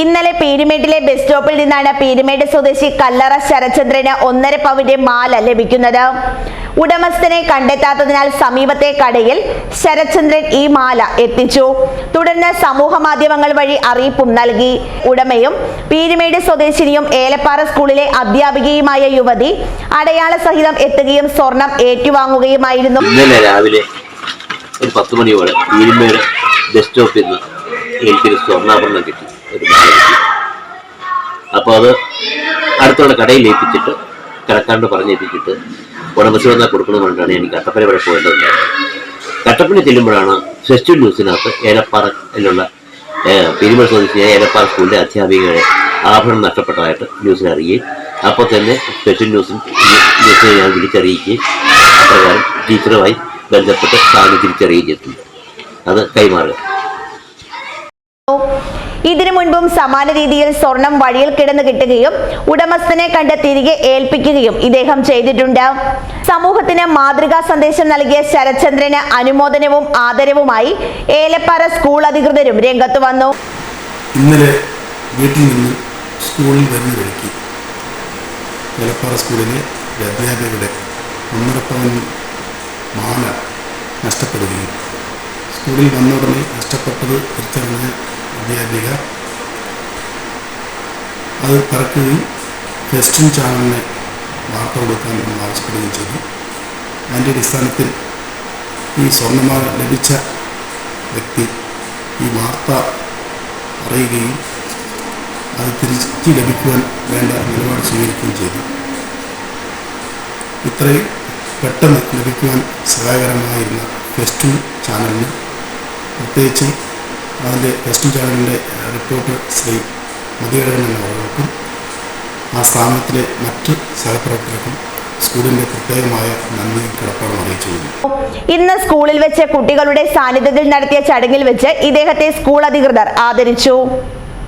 ഇന്നലെ പീരുമേട്ടിലെ ബസ് സ്റ്റോപ്പിൽ നിന്നാണ് പീരുമേട് സ്വദേശി കല്ലറ ശരചന്ദ്രന് ഒന്നര പവന്റെ മാല ലഭിക്കുന്നത്. ഉടമസ്ഥനെ കണ്ടെത്താത്തതിനാൽ സമീപത്തെ കടയിൽ ശരചന്ദ്രൻ ഈ മാല എത്തിച്ചു. തുടർന്ന് സമൂഹ മാധ്യമങ്ങൾ വഴി അറിയിപ്പും നൽകി. ഉടമയും പീരുമേട് സ്വദേശിനിയും ഏലപ്പാറ സ്കൂളിലെ അധ്യാപികയുമായ യുവതി അടയാള സഹിതം എത്തുകയും സ്വർണം ഏറ്റുവാങ്ങുകയുമായിരുന്നു. ഇന്നലെ രാവിലെ ഒരു പത്ത് മണിയോടെ പീരുമേട് ബസ് സ്റ്റോപ്പിൽ നിന്ന് എനിക്കൊരു സ്വർണാഭരണം കിട്ടി. അപ്പോൾ അത് അടുത്തുള്ള കടയിൽ ഏൽപ്പിച്ചിട്ട് കിടക്കാണ്ട് പറഞ്ഞേൽപ്പിച്ചിട്ട് ഉടമസ്ഥ വന്നാൽ കൊടുക്കണം കൊണ്ടാണ് എനിക്ക് കട്ടപ്പന വരെ പോകേണ്ടത്. കട്ടപ്പന ചെല്ലുമ്പോഴാണ് ഫെസ്റ്റിവൽ ന്യൂസിനകത്ത് ഏലപ്പാറയിലുള്ള പെരുമൾ സ്വദേശിയായ ഏലപ്പാറ സ്കൂളിലെ അധ്യാപികയുടെ ആഭരണം നഷ്ടപ്പെട്ടതായിട്ട് ന്യൂസിൽ അറിയുകയും അപ്പോൾ തന്നെ സ്പെഷ്യൽ ന്യൂസിൽ ന്യൂസിനെ ഞാൻ വിളിച്ചറിയിക്കുകയും അപ്രകാരം ടീച്ചറുമായി ബന്ധപ്പെട്ട് സ്ഥാനം തിരിച്ചറിയുകയും ചെയ്തിട്ടുണ്ട് അത് കൈമാറുക. ഇതിനു മുൻപും സമാന രീതിയിൽ സ്വർണം വഴിയിൽ കിടന്നു കിട്ടുകയും ഉടമസ്ഥനെ കണ്ട് തിരികെ ഏൽപ്പിക്കുകയും ഇദ്ദേഹം ചെയ്തിട്ടുണ്ട്. സമൂഹത്തിന് മാതൃകാ സന്ദേശം നൽകിയ ശരത്ചന്ദ്രന് അനുമോദനവും ആദരവുമായി ഏലപ്പാറ സ്കൂൾ അധികൃതരും രംഗത്ത് വന്നു. ഇന്നലെ വീട്ടിൽ നിന്ന് സ്കൂളിൽ വരുന്ന വഴിക്ക് ഏലപ്പാറ സ്കൂളിലെ ഒരു അധ്യാപികയുടെ ഒന്നര പവൻ മാല നഷ്ടപ്പെടുകയും സ്കൂളിൽ വന്ന ഉടനെ നഷ്ടപ്പെട്ടത് തിരിച്ചറിഞ്ഞ അധ്യാപിക. അത് പറക്കുകയും ഫെസ്റ്റിൻ ചാനലിനെ വാർത്ത കൊടുക്കാൻ നമ്മൾ ആവശ്യപ്പെടുകയും ചെയ്തു. അതിന്റെ അടിസ്ഥാനത്തിൽ ഈ സ്വർണമാല ലഭിച്ച വ്യക്തി ഈ വാർത്ത അറിയുകയും അത് തിരിച്ചു ലഭിക്കുവാൻ വേണ്ട നിലപാട് സ്വീകരിക്കുകയും ചെയ്തു. ഇത്രയും പെട്ടെന്ന് ലഭിക്കുവാൻ സഹായകരമായിരുന്ന ഫെസ്റ്റു ചാനലിന്. പ്രത്യേകിച്ചും അതിന്റെ ടെസ്റ്റ് ചാനലിന്റെ റിപ്പോർട്ട് ശ്രീ മതിയഴകൻ അവർക്കും ആ സ്ഥാപനത്തിലെ മറ്റ് സഹപ്രവർത്തകർക്കും സ്കൂളിന്റെ പ്രത്യേകമായ നന്ദി കടപ്പാടും അറിയിച്ചു ഇന്ന് സ്കൂളിൽ വെച്ച് കുട്ടികളുടെ സാന്നിധ്യത്തിൽ നടത്തിയ ചടങ്ങിൽ വെച്ച് ഇദ്ദേഹത്തെ സ്കൂൾ അധികൃതർ ആദരിച്ചു.